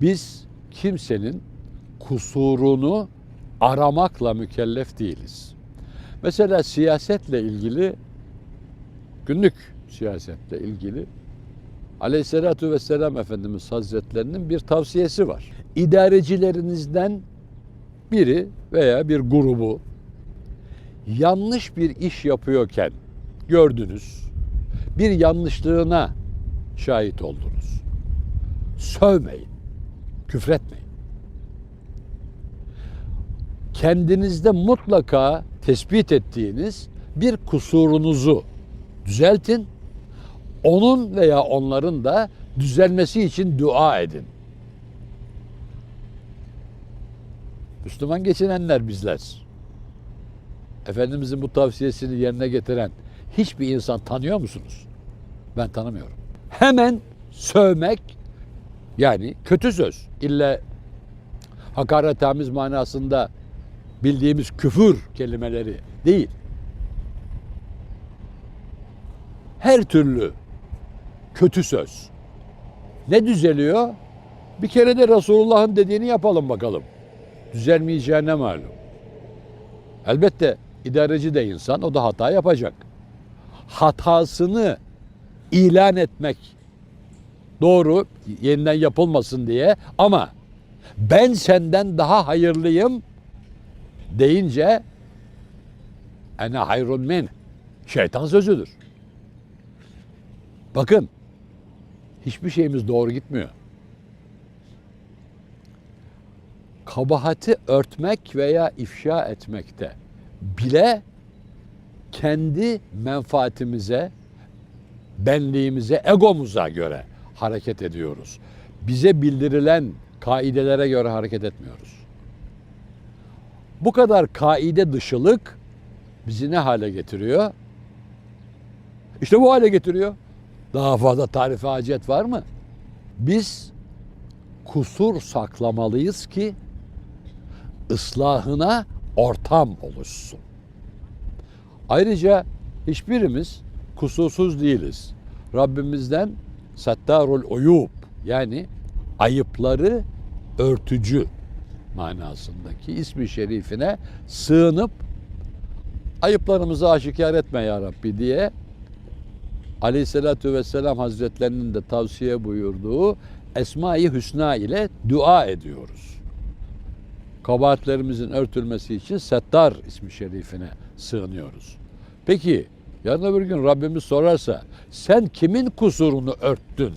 Biz kimsenin kusurunu aramakla mükellef değiliz. Mesela siyasetle ilgili günlük siyasetle ilgili Aleyhisselatü Vesselam Efendimiz Hazretlerinin bir tavsiyesi var. İdarecilerinizden biri veya bir grubu yanlış bir iş yapıyorken gördünüz, bir yanlışlığına şahit oldunuz. Sövmeyin, küfretmeyin. Kendinizde mutlaka tespit ettiğiniz bir kusurunuzu düzeltin. Onun veya onların da düzelmesi için dua edin. Müslüman geçinenler bizler. Efendimizin bu tavsiyesini yerine getiren hiçbir insan tanıyor musunuz? Ben tanımıyorum. Hemen sövmek yani kötü söz. İlle hakaret tamiz manasında bildiğimiz küfür kelimeleri değil. Her türlü kötü söz. Ne düzeliyor? Bir kere de Resulullah'ın dediğini yapalım bakalım. Düzelmeyeceğine malum. Elbette idareci de insan, o da hata yapacak. Hatasını ilan etmek doğru, yeniden yapılmasın diye ama ben senden daha hayırlıyım deyince ene hayrun min şeytan sözüdür. Bakın hiçbir şeyimiz doğru gitmiyor. Kabahati örtmek veya ifşa etmekte bile kendi menfaatimize, benliğimize, egomuza göre hareket ediyoruz. Bize bildirilen kaidelere göre hareket etmiyoruz. Bu kadar kaide dışılık bizi ne hale getiriyor? İşte bu hale getiriyor. Daha fazla tarife hacet var mı? Biz kusur saklamalıyız ki ıslahına ortam oluşsun. Ayrıca hiçbirimiz kusursuz değiliz. Rabbimizden sattarul uyub yani ayıpları örtücü manasındaki ismi şerifine sığınıp ayıplarımızı aşikar etme ya Rabbi diye Aleyhisselatü Vesselam Hazretlerinin de tavsiye buyurduğu Esma-i Hüsna ile dua ediyoruz. Kabahatlerimizin örtülmesi için Settar ismi şerifine sığınıyoruz. Peki yarın öbür gün Rabbimiz sorarsa sen kimin kusurunu örttün?